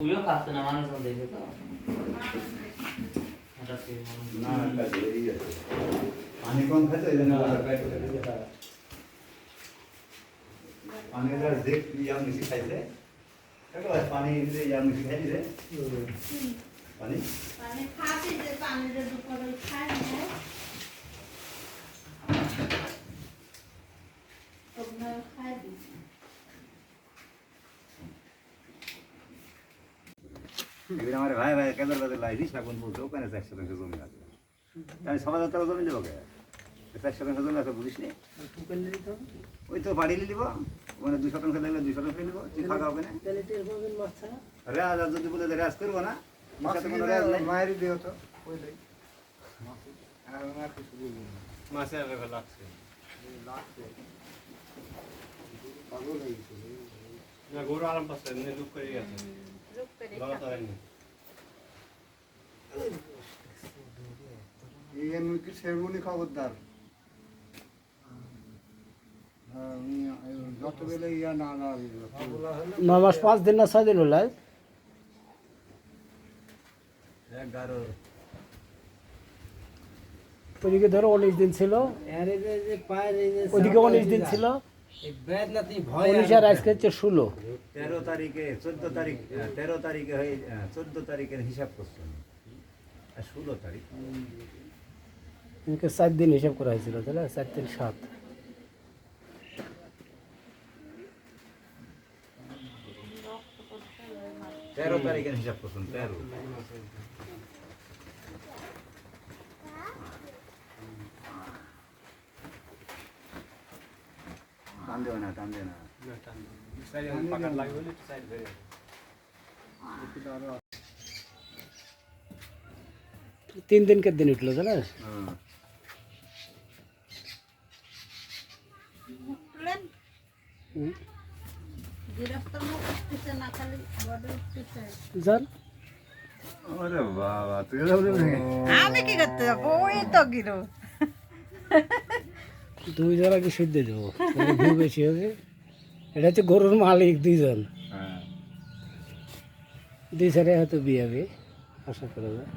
তুইও খাচ্ছে না মানুষজন দেখে তো পানি কম খাচ্ছে এই জন্য পানি দেখ ইয়াম মিশি খাইছে পানি দিলে ইয়াম মিশি খাই দিলে পানি পানি খাতে যে পানিটা দুপুরে খাই না তোমরা খাই দিছি এবার আমার ভাই ভাই কেদার বাজার লাইনি শাকুন বলছে ওখানে চার শতাংশ জমি আছে। আমি সবাই তারা জমি দেবো কে? চার শতাংশ জমি আছে বুঝিস নি? ওই তো বাড়ি দিব ওখানে দুই শতাংশ লাগলে দুই শতাংশ নিব তুই খাওয়া হবে না রেয়াজ আর যদি বলে রেয়াজ করব না মায়েরই দেহ তো মাছের লাগছে। পাগল গেছে। না গরু আরাম পাচ্ছে লুক করে গেছে। রূপ করে গলা তারেনি এই এমনকি সেরমনি খবরদার যত বেলে ইয়া না না নয় মাস পাঁচ দিন না ছয় দিন হলো ওইদিকে ধরো উনিশ দিন ছিল। ওইদিকে উনিশ দিন ছিল। উনিশ আজকে হচ্ছে ষোলো। তেরো তারিখে চোদ্দ তারিখ তেরো তারিখে হয়ে চোদ্দ তারিখের হিসাব করছেন ষোলো তারিখ। চার দিন হিসাব করা হয়েছিল তাহলে চার তিন সাত। তেরো তারিখের হিসাব করছেন তেরো। টান দেবে না টান দেবে না তিন দিন উঠল জানিস হ্যাঁ। উঠলেন হুম। গৃহস্থর মুখ উঠতেছে না খালি বডি উঠতেছে জান ওরে বাবা তুই আমি কি করতে যাব ওই তো গিরো দুই জন আগে শুদ্ধ দেবো ভিউ বেশি হবে। এটা হচ্ছে গরুর মালিক দুইজন। হ্যাঁ। দুই সারে হয়তো বিয়ে হবে আশা করা যায়।